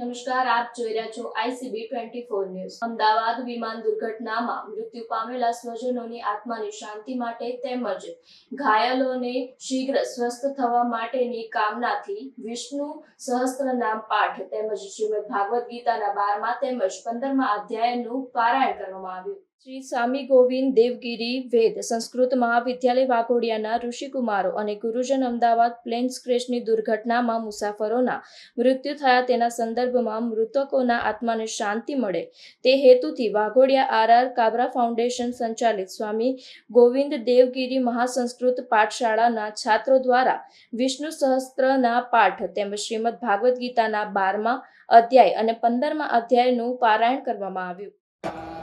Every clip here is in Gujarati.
નમસ્કાર, આપ જોઈ રહ્યા છો ICB twenty four news Ahmedabad વિમાન દુર્ઘટનામાં મૃત્યુ પામેલા સ્વજનોની આત્માની શાંતિ માટે તેમજ ઘાયલોને શીઘ્ર સ્વસ્થ થવા માટેની કામનાથી વિષ્ણુ સહસ્ત્રનામ પાઠ તેમજ શ્રીમદ ભાગવદ ગીતાના બારમા તેમજ પંદરમા અધ્યાયનું પારાયણ કરવામાં આવ્યું. શ્રી સ્વામી ગોવિંદ દેવગીરી વેદ સંસ્કૃત મહાવિદ્યાલય વાઘોડિયાના ઋષિકુમારો અને ગુરુજન અમદાવાદ પ્લેન ક્રેશની દુર્ઘટનામાં મુસાફરોના મૃત્યુ થયા તેના સંદર્ભમાં મૃતકોના આત્માને શાંતિ મળે તે હેતુથી વાઘોડિયા આરઆર કાબરા ફાઉન્ડેશન સંચાલિત સ્વામી ગોવિંદ દેવગીરી મહાસંસ્કૃત પાઠશાળાના છાત્રો દ્વારા વિષ્ણુ સહસ્ત્રના પાઠ તેમજ શ્રીમદ ભાગવદ્ ગીતાના બારમા અધ્યાય અને પંદરમા અધ્યાયનું પારાયણ કરવામાં આવ્યું.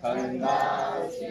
很难记